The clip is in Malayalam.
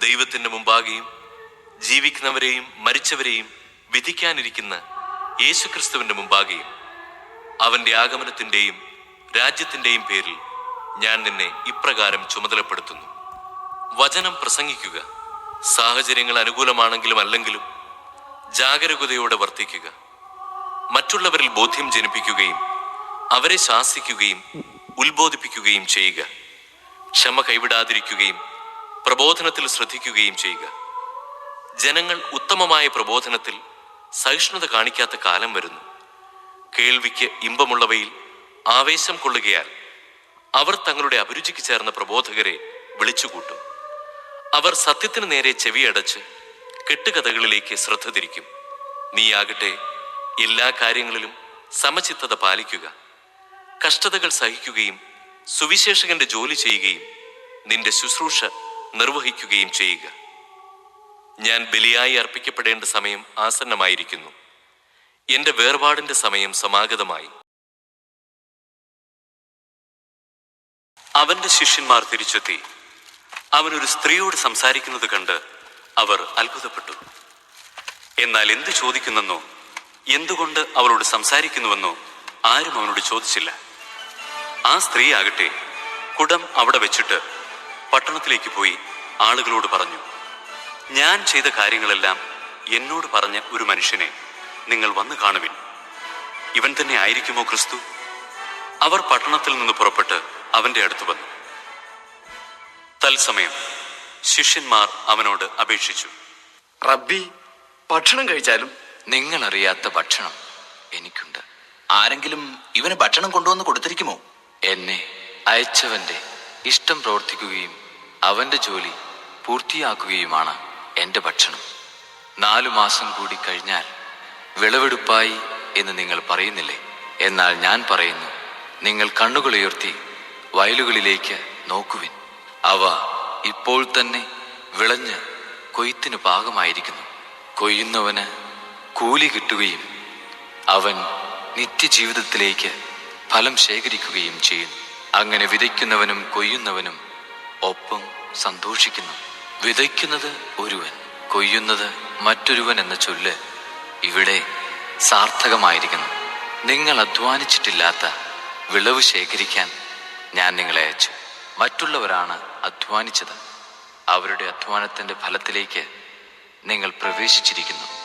ദൈവത്തിന്റെ മുമ്പാകെയും ജീവിക്കുന്നവരെയും മരിച്ചവരെയും വിധിക്കാനിരിക്കുന്ന യേശുക്രിസ്തുവിന്റെ മുമ്പാകെയും അവന്റെ ആഗമനത്തിന്റെയും രാജ്യത്തിന്റെയും പേരിൽ ഞാൻ നിന്നെ ഇപ്രകാരം ചുമതലപ്പെടുത്തുന്നു. വചനം പ്രസംഗിക്കുക. സാഹചര്യങ്ങൾ അനുകൂലമാണെങ്കിലും അല്ലെങ്കിലും ജാഗരൂകതയോടെ വർത്തിക്കുക. മറ്റുള്ളവരിൽ ബോധ്യം ജനിപ്പിക്കുകയും അവരെ ശാസിക്കുകയും ഉത്ബോധിപ്പിക്കുകയും ചെയ്യുക. ക്ഷമ കൈവിടാതിരിക്കുകയും പ്രബോധനത്തിൽ ശ്രദ്ധിക്കുകയും ചെയ്യുക. ജനങ്ങൾ ഉത്തമമായ പ്രബോധനത്തിൽ സഹിഷ്ണുത കാണിക്കാത്ത കാലം വരുന്നു. കേൾവിക്ക് ഇമ്പമുള്ളവയിൽ ആവേശം കൊള്ളുകയാൽ അവർ തങ്ങളുടെ അഭിരുചിക്ക് ചേർന്ന പ്രബോധകരെ വിളിച്ചുകൂട്ടും. അവർ സത്യത്തിന് നേരെ ചെവിയടച്ച് കെട്ടുകഥകളിലേക്ക് ശ്രദ്ധ തിരിക്കും. നീയാകട്ടെ എല്ലാ കാര്യങ്ങളിലും സമചിത്തത പാലിക്കുക. കഷ്ടതകൾ സഹിക്കുകയും സുവിശേഷകന്റെ ജോലി ചെയ്യുകയും നിന്റെ ശുശ്രൂഷ നിർവഹിക്കുകയും ചെയ്യുക. ഞാൻ ബലിയായി അർപ്പിക്കപ്പെടേണ്ട സമയം ആസന്നമായിരിക്കുന്നു. എന്റെ വേർപാടിന്റെ സമയം സമാഗതമായി. അവന്റെ ശിഷ്യന്മാർ തിരിച്ചെത്തി. അവൻ ഒരു സ്ത്രീയോട് സംസാരിക്കുന്നത് കണ്ട് അവർ അത്ഭുതപ്പെട്ടു. എന്നാൽ എന്ത് ചോദിക്കുന്നെന്നോ എന്തുകൊണ്ട് അവളോട് സംസാരിക്കുന്നുവെന്നോ ആരും അവനോട് ചോദിച്ചില്ല. ആ സ്ത്രീ ആകട്ടെ കുടം അവിടെ വെച്ചിട്ട് പട്ടണത്തിലേക്ക് പോയി ആളുകളോട് പറഞ്ഞു ഞാൻ ചെയ്ത കാര്യങ്ങളെല്ലാം എന്നോട് പറഞ്ഞ ഒരു മനുഷ്യനെ നിങ്ങൾ വന്നു കാണുവിൻ. ഇവൻ തന്നെ ആയിരിക്കുമോ ക്രിസ്തു? അവർ പട്ടണത്തിൽ നിന്ന് പുറപ്പെട്ട് അവന്റെ അടുത്ത് വന്നു. തത്സമയം ശിഷ്യന്മാർ അവനോട് അപേക്ഷിച്ചു റബ്ബി ഭക്ഷണം കഴിച്ചാലും നിങ്ങൾ അറിയാത്ത ഭക്ഷണം എനിക്കുണ്ട്. ആരെങ്കിലും ഇവന് ഭക്ഷണം കൊണ്ടുവന്ന് കൊടുത്തിരിക്കുമോ? എന്നെ അയച്ചവന്റെ ഇഷ്ടം പ്രവർത്തിക്കുകയും അവന്റെ ജോലി പൂർത്തിയാക്കുകയുമാണ് എന്റെ ഭക്ഷണം. നാലു മാസം കൂടി കഴിഞ്ഞാൽ വിളവെടുപ്പായി എന്ന് നിങ്ങൾ പറയുന്നില്ലേ? എന്നാൽ ഞാൻ പറയുന്നു നിങ്ങൾ കണ്ണുകൾ ഉയർത്തി വയലുകളിലേക്ക് നോക്കുവിൻ. അവ ഇപ്പോൾ തന്നെ വിളഞ്ഞ് കൊയ്ത്തിന് പാകമായിരിക്കുന്നു. കൊയ്യുന്നവന് കൂലി കിട്ടുകയും അവൻ നിത്യജീവിതത്തിലേക്ക് ഫലം ശേഖരിക്കുകയും ചെയ്യുന്നു. അങ്ങനെ വിതയ്ക്കുന്നവനും കൊയ്യുന്നവനും ഒപ്പം സന്തോഷിക്കുന്നു. വിതയ്ക്കുന്നത് ഒരുവൻ കൊയ്യുന്നത് മറ്റൊരുവൻ എന്ന ചൊല്ല് ഇവിടെ സാർത്ഥകമായിരിക്കുന്നു. നിങ്ങൾ അധ്വാനിച്ചിട്ടില്ലാത്ത വിളവ് ശേഖരിക്കാൻ ഞാൻ നിങ്ങളെ അയച്ചു. മറ്റുള്ളവരാണ് അധ്വാനിച്ചത്. അവരുടെ അധ്വാനത്തിന്റെ ഫലത്തിലേക്ക് നിങ്ങൾ പ്രവേശിച്ചിരിക്കുന്നു.